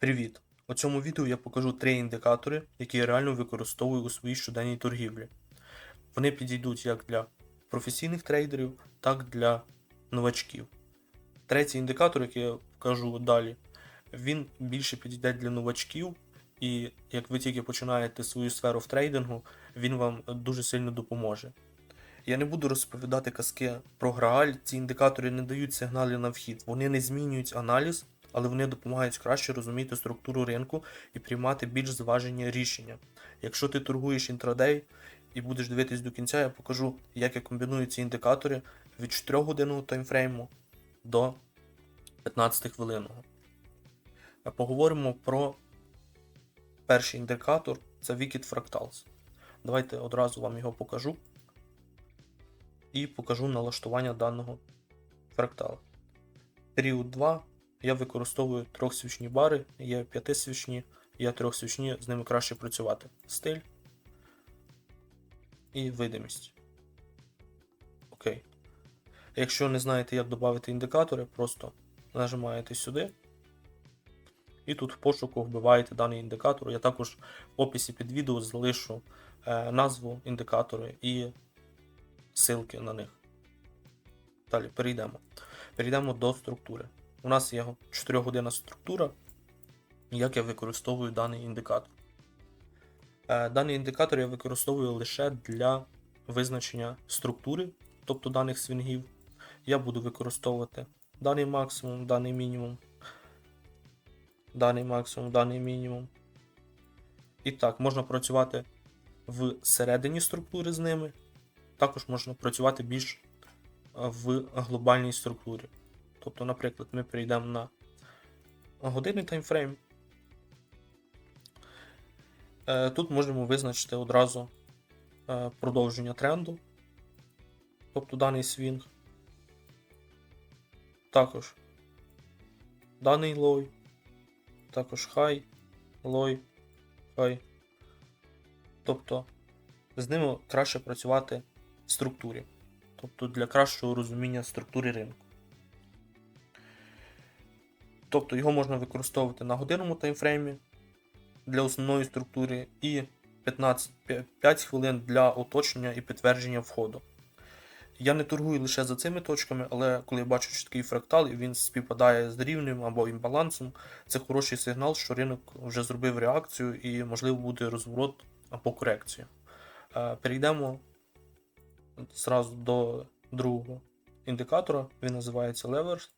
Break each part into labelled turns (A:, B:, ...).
A: Привіт! У цьому відео я покажу три індикатори, які я реально використовую у своїй щоденній торгівлі. Вони підійдуть як для професійних трейдерів, так і для новачків. Третій індикатор, який я покажу далі, він більше підійде для новачків, і як ви тільки починаєте свою сферу в трейдингу, він вам дуже сильно допоможе. Я не буду розповідати казки про Грааль, ці індикатори не дають сигнали на вхід, вони не змінюють аналіз, але вони допомагають краще розуміти структуру ринку і приймати більш зважені рішення. Якщо ти торгуєш інтрадей і будеш дивитись до кінця, я покажу, як я комбіную ці індикатори від 4 годинного таймфрейму до 15 хвилинного. Поговоримо про перший індикатор це Wicked Fractals. Давайте одразу вам його покажу і покажу налаштування даного фрактала. Період 2 я використовую трьохсвічні бари, є п'ятисвічні, є трьохсвічні, з ними краще працювати. Стиль і видимість. Окей. Якщо не знаєте, як додати індикатори, просто нажимаєте сюди. І тут в пошуку вбиваєте даний індикатор. Я також в описі під відео залишу е, назву індикатора і ссылки на них. Далі перейдемо. Перейдемо до структури. У нас є 4 годинна структура, як я використовую даний індикатор. Е, Даний індикатор я використовую лише для визначення структури, тобто даних свінгів. Я буду використовувати даний максимум, даний мінімум, даний максимум, даний мінімум. І так, можна працювати в середині структури з ними. Також можна працювати більш в глобальній структурі. Тобто, наприклад, ми перейдемо на годинний таймфрейм. Е, Тут можемо визначити одразу е, продовження тренду, тобто даний свінг. Також даний лой, також хай, лой, хай. Тобто з ними краще працювати в структурі, тобто для кращого розуміння структури ринку. Тобто його можна використовувати на годинному таймфреймі для основної структури і 15 5 хвилин для уточнення і підтвердження входу. Я не торгую лише за цими точками, але коли я бачу чіткий фрактал і він співпадає з рівнем або імбалансом, це хороший сигнал, що ринок вже зробив реакцію і, можливо, буде розворот або корекція. Е, Перейдемо зразу до другого індикатора, він називається. Levels.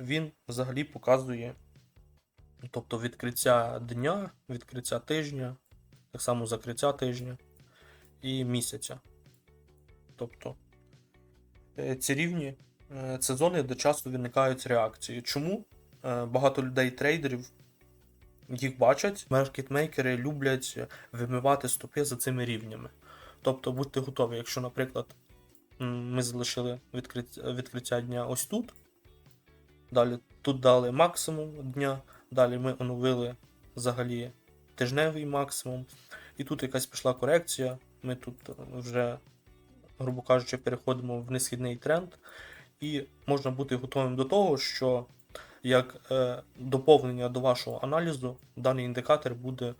A: Він взагалі показує тобто відкриття дня, відкриття тижня, так само закриття тижня і місяця. Тобто е, ці рівні це зони, де часто виникають реакції. Чому? Е, Багато людей, трейдерів їх бачать, маркетмейкери люблять вимивати стопи за цими рівнями. Тобто будьте готові, якщо, наприклад, ми залишили відкриття дня ось тут. Далі тут дали максимум дня, далі ми оновили взагалі тижневий максимум. І тут якась пішла корекція. Ми тут вже, грубо кажучи, переходимо в несхідний тренд. І можна бути готовим до того, що як е, доповнення до вашого аналізу, даний індикатор буде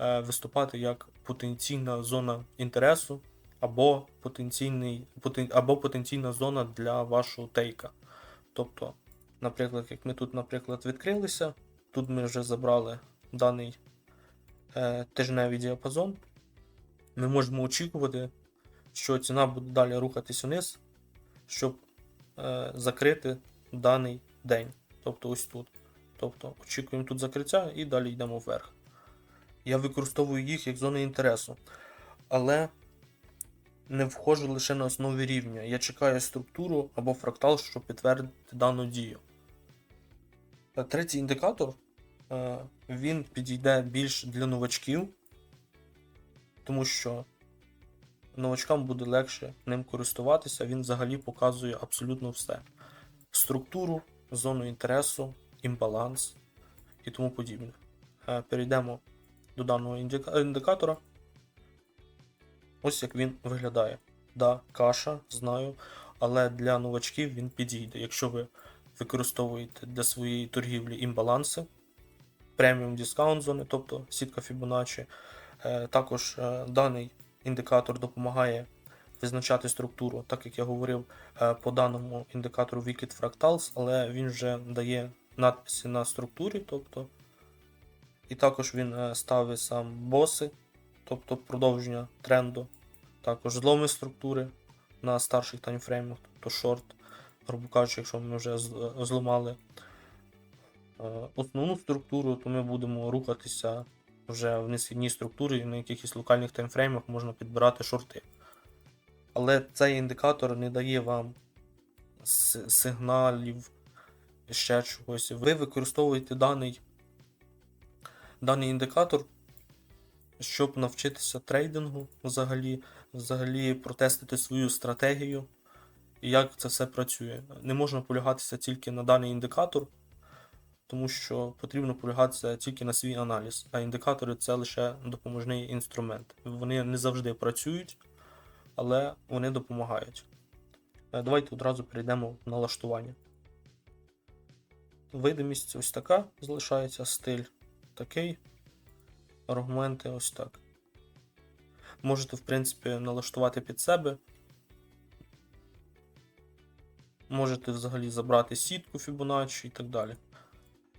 A: е, виступати як потенційна зона інтересу або, потенційний, потен, або потенційна зона для вашого тейка. Тобто, наприклад, як ми тут, наприклад, відкрилися, тут ми вже забрали даний е, тижневий діапазон, ми можемо очікувати, що ціна буде далі рухатись вниз, щоб е, закрити даний день. Тобто ось тут. Тобто очікуємо тут закриття і далі йдемо вверх. Я використовую їх як зони інтересу. Але не входжу лише на основі рівня. Я чекаю структуру або фрактал, щоб підтвердити дану дію. Е, Третій індикатор е, він підійде більш для новачків, тому що новачкам буде легше ним користуватися, він взагалі показує абсолютно все: структуру, зону інтересу, імбаланс і тому подібне. Е, Перейдемо до даного індикатора. Ось як він виглядає. Да, каша, знаю, але для новачків він підійде. Якщо ви використовуєте для своєї торгівлі імбаланси, преміум дискаунт зони, тобто сітка Fibonacci. Е, Також е, даний індикатор допомагає визначати структуру, так як я говорив е, по даному індикатору Wicked Fractals, але він вже дає надписи на структурі, тобто, і також він ставить сам боси, тобто продовження тренду, також зломи структури на старших таймфреймах, тобто шорт, грубо кажучи, якщо ми вже зламали е, основну структуру, то ми будемо рухатися вже в несхідній структурі, і на якихось локальних таймфреймах можна підбирати шорти. Але цей індикатор не дає вам сигналів, ще чогось. Ви використовуєте даний, даний індикатор, щоб навчитися трейдингу взагалі, взагалі протестити свою стратегію, і як це все працює. Не можна полягатися тільки на даний індикатор, тому що потрібно полягатися тільки на свій аналіз. А індикатори це лише допоможний інструмент. Вони не завжди працюють, але вони допомагають. Е, Давайте одразу перейдемо в налаштування. Видимість ось така залишається, стиль такий, аргументи ось так. Можете, в принципі, налаштувати під себе. Можете взагалі забрати сітку Fibonacci і так далі.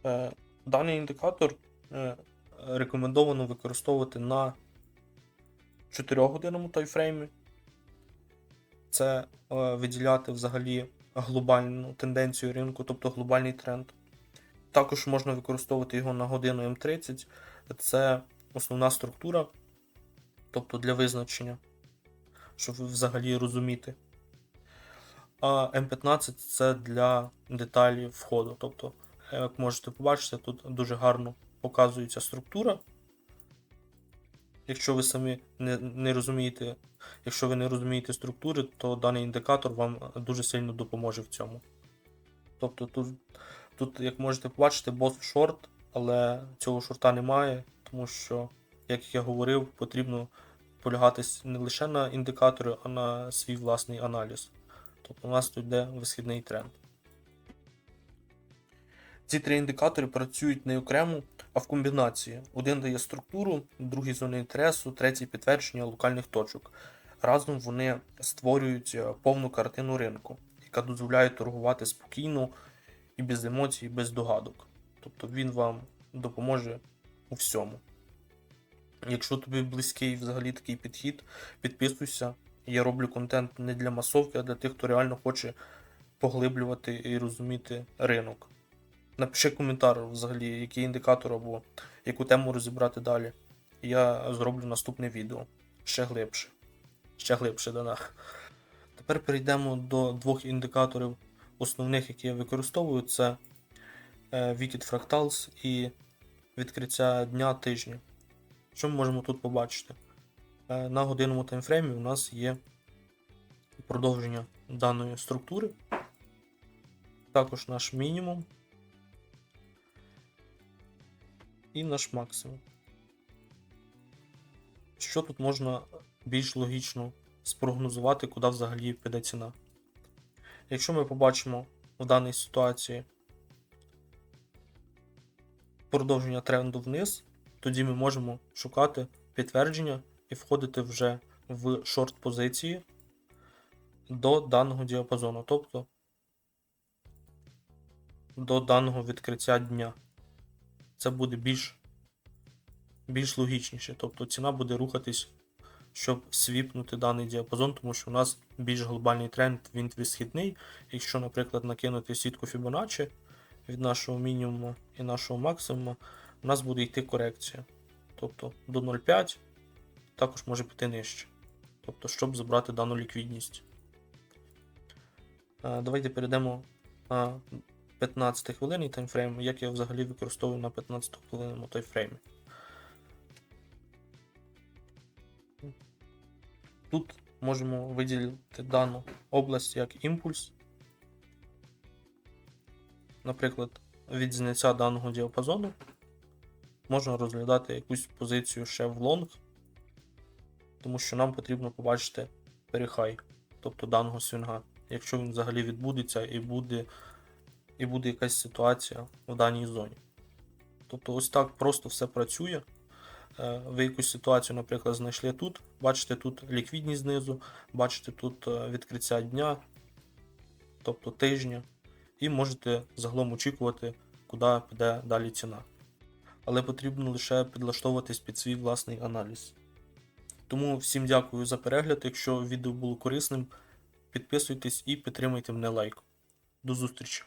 A: Е, Даний індикатор е, рекомендовано використовувати на 4-годинному таймфреймі. Це е, виділяти взагалі глобальну тенденцію ринку, тобто глобальний тренд. Також можна використовувати його на годину М30. Це основна структура, тобто для визначення, щоб взагалі розуміти. А М15 це для деталі входу. Тобто, як можете побачити, тут дуже гарно показується структура. Якщо ви самі не, не розумієте, якщо ви не розумієте структури, то даний індикатор вам дуже сильно допоможе в цьому. Тобто тут, тут як можете побачити, бос шорт, але цього шорта немає, тому що, як я говорив, потрібно полягатись не лише на індикатори, а на свій власний аналіз. Тобто у нас тут йде висхідний тренд. Ці три індикатори працюють не окремо, а в комбінації. Один дає структуру, другий зони інтересу, третій підтвердження локальних точок. Разом вони створюють е, повну картину ринку, яка дозволяє торгувати спокійно і без емоцій, без догадок. Тобто він вам допоможе у всьому. Якщо тобі близький взагалі такий підхід, підписуйся. Я роблю контент не для масовки, а для тих, хто реально хоче поглиблювати і розуміти ринок. Напиши коментар взагалі, який індикатор або яку тему розібрати далі. Я зроблю наступне відео. Ще глибше. Ще глибше дана. Тепер перейдемо до двох індикаторів основних, які я використовую. Це е, Wicked Fractals і відкриття дня тижня. Що ми можемо тут побачити? Е, На годинному таймфреймі у нас є продовження даної структури. Також наш мінімум. І наш максимум. Що тут можна більш логічно спрогнозувати, куди взагалі піде ціна? Якщо ми побачимо в даній ситуації продовження тренду вниз, тоді ми можемо шукати підтвердження і входити вже в шорт позиції до даного діапазону, тобто до даного відкриття дня. Це буде більш, більш логічніше. Тобто ціна буде рухатись, щоб свіпнути даний діапазон, тому що у нас більш глобальний тренд, він висхідний. Якщо, наприклад, накинути сітку Fibonacci від нашого мінімуму і нашого максимуму, у нас буде йти корекція. Тобто до 0,5 також може піти нижче. Тобто, щоб забрати дану ліквідність. Е, Давайте перейдемо на 15 хвилинний таймфрейм, як я взагалі використовую на 15 хвилинному таймфреймі. Тут можемо виділити дану область як імпульс. Наприклад, від зняття даного діапазону можна розглядати якусь позицію ще в лонг, тому що нам потрібно побачити перехай, тобто даного свінга. Якщо він взагалі відбудеться і буде і буде якась ситуація в даній зоні. Тобто, ось так просто все працює. Е, Ви якусь ситуацію, наприклад, знайшли тут, бачите тут ліквідність знизу, бачите тут е, відкриття дня, тобто тижня, і можете загалом очікувати, куди піде далі ціна. Але потрібно лише підлаштовуватись під свій власний аналіз. Тому всім дякую за перегляд. Якщо відео було корисним, підписуйтесь і підтримуйте мене лайком. До зустрічі!